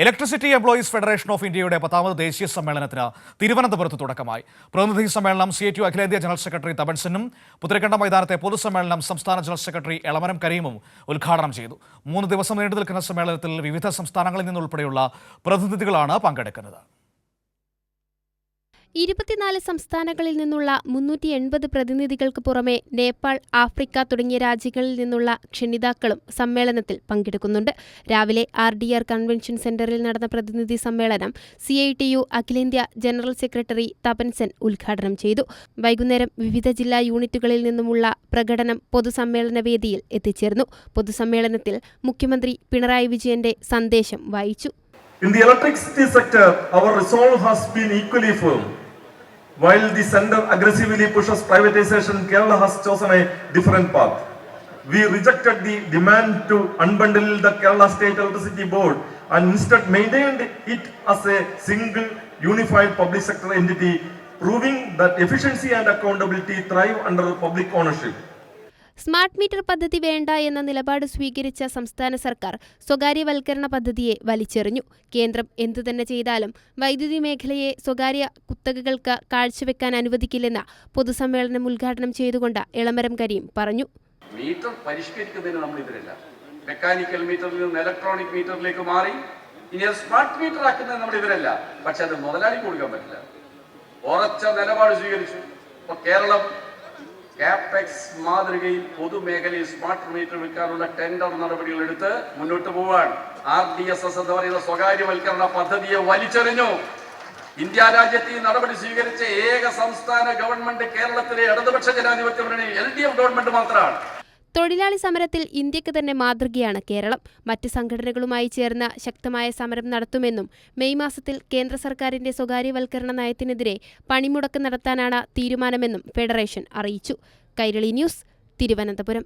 Electricity employees federation of ഇന്ത്യയുടെ പത്താമത് ദേശീയ സമ്മേളനത്തിന് തിരുവനന്തപുരത്ത് തുടക്കമായി. പ്രതിനിധി സമ്മേളനം സി ടി അഖിലേന്ത്യാ ജനറൽ സെക്രട്ടറി തപൻസനും പുത്തരിക്കണ്ട മൈതാനത്തെ പൊതുസമ്മേളനം സംസ്ഥാന ജനറൽ സെക്രട്ടറി എളമരം കരീമും ഉദ്ഘാടനം ചെയ്തു. മൂന്ന് ദിവസം നീണ്ടു നിൽക്കുന്ന സമ്മേളനത്തിൽ വിവിധ സംസ്ഥാനങ്ങളിൽ നിന്നുൾപ്പെടെയുള്ള പ്രതിനിധികളാണ് പങ്കെടുക്കുന്നത്. ഇരുപത്തിനാല് സംസ്ഥാനങ്ങളിൽ നിന്നുള്ള മുന്നൂറ്റി എൺപത് പ്രതിനിധികൾക്ക് പുറമെ നേപ്പാൾ ആഫ്രിക്ക തുടങ്ങിയ രാജ്യങ്ങളിൽ നിന്നുള്ള ക്ഷണിതാക്കളും സമ്മേളനത്തിൽ പങ്കെടുക്കുന്നുണ്ട്. രാവിലെ ആർ ഡി ആർ കൺവെൻഷൻ സെന്ററിൽ നടന്ന പ്രതിനിധി സമ്മേളനം സി ഐ ടി യു അഖിലേന്ത്യാ ജനറൽ സെക്രട്ടറി തപൻസൻ ഉദ്ഘാടനം ചെയ്തു. വൈകുന്നേരം വിവിധ ജില്ലാ യൂണിറ്റുകളിൽ നിന്നുമുള്ള പ്രകടനം പൊതുസമ്മേളന വേദിയിൽ എത്തിച്ചേർന്നു. പൊതുസമ്മേളനത്തിൽ മുഖ്യമന്ത്രി പിണറായി വിജയന്റെ സന്ദേശം വായിച്ചു. In the electricity sector, our resolve has been equally firm. While the center aggressively pushes privatization, Kerala has chosen a different path. We rejected the demand to unbundle the Kerala State Electricity Board and instead maintained it as a single unified public sector entity, proving that efficiency and accountability thrive under public ownership. Smart meter പദ്ധതി വേണ്ട എന്ന നിലപാട് സ്വീകരിച്ച സംസ്ഥാന സർക്കാർ സ്വകാര്യവൽക്കരണ പദ്ധതിയെ വലിച്ചെറിഞ്ഞു. കേന്ദ്രം എന്തുതന്നെ ചെയ്താലും വൈദ്യുതി മേഖലയെ സ്വകാര്യ കുത്തകകൾക്ക് കാഴ്ചവെക്കാൻ അനുവദിക്കില്ലെന്ന പൊതുസമ്മേളനം ഉദ്ഘാടനം ചെയ്തുകൊണ്ട് ഇളമരം കരീം പറഞ്ഞു. മീറ്റർ പരിഷ്കരിക്കുന്നതിന് നമ്മൾ ഇതിലല്ല. മെക്കാനിക്കൽ മീറ്ററിൽ നിന്ന് ഇലക്ട്രോണിക് മീറ്ററിലേക്ക് മാറി ഇനി സ്മാർട്ട് മീറ്റർ ആക്കുന്നത് നമ്മൾ ഇവരല്ല പക്ഷെ അത് മുതലാളിക്ക് കൊടുക്കാൻ പറ്റില്ല. ഉറച്ച നിലപാട് സ്വീകരിച്ചു. ഇപ്പൊ കേരളം കാപ്പെക്സ് മാതൃകയിൽ പൊതുമേഖലയിൽ സ്മാർട്ട് മീറ്റർ വിൽക്കാനുള്ള ടെൻഡർ നടപടികൾ എടുത്ത് മുന്നോട്ട് പോവാൻ ആർ ഡി എസ് എസ് എന്ന് പറയുന്ന സ്വകാര്യവൽക്കരണ പദ്ധതിയെ വലിച്ചെറിഞ്ഞു. ഇന്ത്യ രാജ്യത്ത് ഈ നടപടി സ്വീകരിച്ച ഏക സംസ്ഥാന ഗവൺമെന്റ് കേരളത്തിലെ ഇടതുപക്ഷ ജനാധിപത്യ മുന്നണി എൽ ഡി എഫ് ഗവൺമെന്റ് മാത്രമാണ്. തൊഴിലാളി സമരത്തിൽ ഇന്ത്യയ്ക്ക് തന്നെ മാതൃകയാണ് കേരളം. മറ്റ് സംഘടനകളുമായി ചേർന്ന് ശക്തമായ സമരം നടത്തുമെന്നും മെയ് മാസത്തിൽ കേന്ദ്ര സർക്കാരിന്റെ സ്വകാര്യവൽക്കരണ നയത്തിനെതിരെ പണിമുടക്ക് നടത്താനാണ് തീരുമാനമെന്നും ഫെഡറേഷൻ അറിയിച്ചു. കൈരളി ന്യൂസ് തിരുവനന്തപുരം.